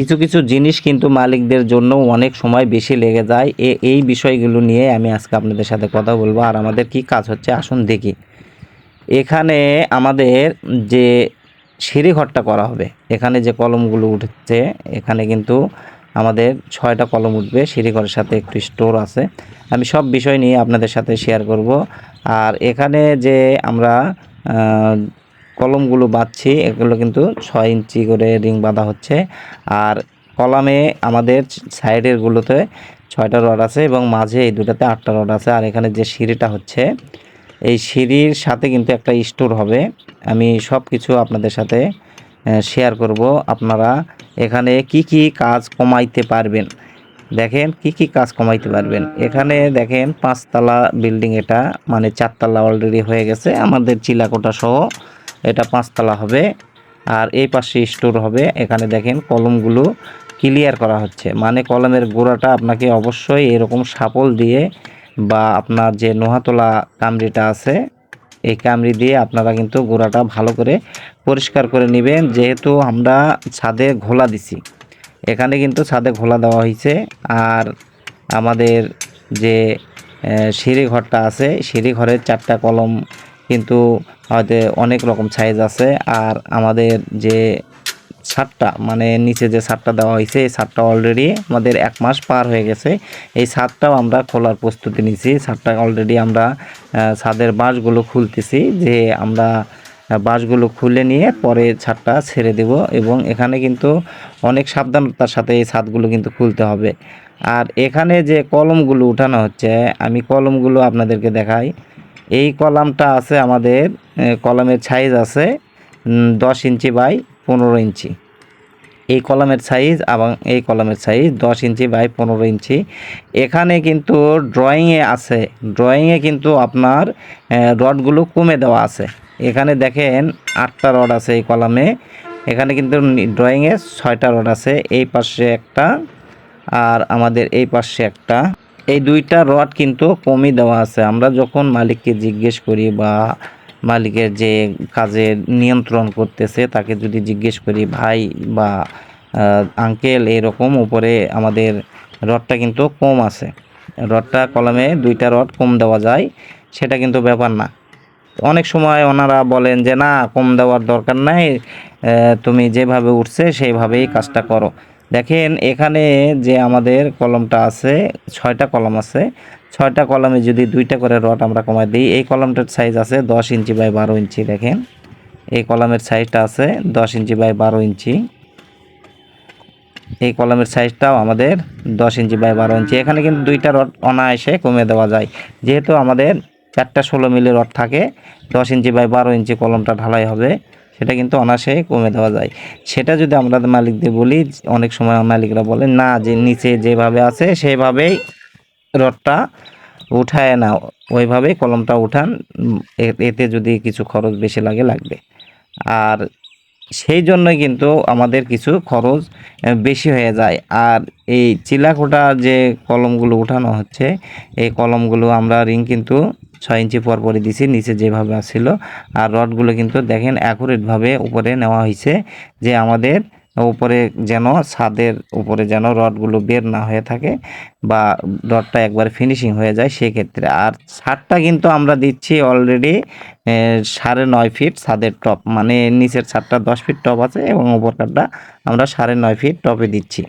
কিছু কিছু জিনিস কিন্তু মালিকদের জন্য অনেক সময় বেশি লেগে যায়। এ, এই বিষয়গুলো নিয়ে আমি আজকে আপনাদের সাথে কথা বলব। আর আমাদের কি কাজ হচ্ছে? আসুন দেখি। এখানে আমাদের যে সিঁড়িঘরটা করা হবে, এখানে যে কলমগুলো উঠছে, এখানে কিন্তু আমাদের ছয়টা কলম উঠবে। সিঁড়িঘরের সাথে একটু স্টোর আছে। আমি সব বিষয় নিয়ে আপনাদের সাথে শেয়ার করব। আর এখানে যে আমরা কলমগুলো বাঁধছি, এগুলো কিন্তু ছয় ইঞ্চি করে রিং বাঁধা হচ্ছে। আর কলামে আমাদের সাইডের গুলোতে ছয়টা রড আছে এবং মাঝে এই দুটাতে আটটা রড আছে। আর এখানে যে সিঁড়িটা হচ্ছে, এই সিঁড়ির সাথে কিন্তু একটা স্টোর হবে। আমি সব কিছু আপনাদের সাথে শেয়ার করব। আপনারা এখানে কি কি কাজ কমাইতে পারবেন? দেখেন কি কি কাজ কমাইতে পারবেন। এখানে দেখেন পাঁচতলা বিল্ডিং এটা মানে চারতলা অলরেডি হয়ে গেছে। আমাদের চিলাকোটা সহ এটা পাঁচতলা হবে। আর এই পাশে স্টোর হবে। এখানে দেখেন কলমগুলো ক্লিয়ার করা হচ্ছে। মানে কলমের গোড়াটা আপনাকে অবশ্যই এরকম সাপল দিয়ে বা আপনার যে নোহাতলা কামড়িটা আছে, এই কামড়ি দিয়ে আপনারা কিন্তু গোড়াটা ভালো করে পরিষ্কার করে নেবেন। যেহেতু আমরা ছাদে ঘোলা দিছি, এখানে কিন্তু ছাদে ঘোলা দেওয়া হয়েছে। আর আমাদের যে সিঁড়ি ঘরটা আছে সিঁড়ি ঘরের চারটা কলম কিন্তু হয়তো অনেক রকম সাইজ আছে আর আমাদের যে ছাদটা মানে নিচে যে ছাদটা দেওয়া হয়েছে, এই ছাদটা অলরেডি আমাদের এক মাস পার হয়ে গেছে। এই ছাদটাও আমরা খোলার প্রস্তুতি নিছি ছাদটা অলরেডি আমরা ছাদের বাঁশগুলো খুলতেছি যে আমরা বাঁশগুলো খুলে নিয়ে পরে ছাদটা ছেড়ে দেব এবং এখানে কিন্তু অনেক সাবধানতার সাথে এই ছাদগুলো কিন্তু খুলতে হবে। আর এখানে যে কলমগুলো উঠানো হচ্ছে, আমি কলমগুলো আপনাদেরকে দেখাই। এই কলামটা আছে আমাদের কলমের সাইজ আছে দশ ইঞ্চি বাই পনেরো ইঞ্চি। এই কলমের সাইজ এবং এই কলমের সাইজ দশ ইঞ্চি বাই পনেরো ইঞ্চি। এখানে কিন্তু ড্রয়িংয়ে আছে ড্রয়িংয়ে কিন্তু আপনার রডগুলো কমে দেওয়া আছে। এখানে দেখেন আটটা রড আছে এই কলামে। এখানে কিন্তু ড্রয়িংয়ে ছয়টা রড আছে, এই পাশে একটা আর আমাদের এই পাশে একটা। এই দুইটা রড কিন্তু কমই দেওয়া আছে। আমরা যখন মালিককে জিজ্ঞেস করি বা মালিকের যে কাজের নিয়ন্ত্রণ করতেছে, তাকে যদি জিজ্ঞেস করি, ভাই বা আঙ্কেল, এরকম উপরে আমাদের রডটা কিন্তু কম আছে। রডটা কলমে দুইটা রড কম দেওয়া যায়, সেটা কিন্তু ব্যাপার না। অনেক সময় ওনারা বলেন যে, না, কম দেওয়ার দরকার নাই তুমি যেভাবে উঠছে, সেইভাবেই কাজটা করো। দেখেন, এখানে যে আমাদের কলমটা আছে, ছয়টা কলম আছে। ছয়টা কলমে যদি দুইটা করে রড আমরা কমাই দিই, এই কলমটার সাইজ আছে দশ ইঞ্চি বাই বারো ইঞ্চি, দেখেন। এই কলমের সাইজটা আছে দশ ইঞ্চি বাই বারো ইঞ্চি। এই কলমের সাইজটাও আমাদের দশ ইঞ্চি বাই বারো ইঞ্চি। এখানে কিন্তু দুইটা রড অনায়াসে কমে দেওয়া যায়। যেহেতু আমাদের চারটা ষোলো মিলি রড থাকে, দশ ইঞ্চি বাই বারো ইঞ্চি কলমটা ঢালাই হবে। সেটা কিন্তু অনায়াসে কমে দেওয়া যায়। সেটা যদি আমরা মালিকদের বলি, অনেক সময় মালিকরা বলে, না, যে নিচে যেভাবে আছে, সেভাবেই রডটা উঠায় না ওইভাবেই কলমটা উঠান। এতে যদি কিছু খরচ বেশি লাগে, লাগবে। আর সেই জন্যই কিন্তু আমাদের কিছু খরচ বেশি হয়ে যায়। আর এই চিলাকোটা যে কলমগুলো উঠানো হচ্ছে, এই কলমগুলো আমরা রিং কিন্তু ছয় ইঞ্চি পর পরে দিছি, নিচে যেভাবে আসছিল আর রডগুলো কিন্তু দেখেন অ্যাকুরেটভাবে উপরে নেওয়া হয়েছে যে আমাদের উপরে যেন ছাদের উপরে যেন রডগুলো বের না হয়ে থাকে বা রডটা একবার ফিনিশিং হয়ে যায় সেক্ষেত্রে। আর ছাদটা কিন্তু আমরা দিচ্ছি অলরেডি সাড়ে নয় ফিট ছাদের টপ মানে নিচের ছাদটা দশ ফিট টপ আছে এবং উপরকারটা আমরা সাড়ে নয় ফিট টপে দিচ্ছি।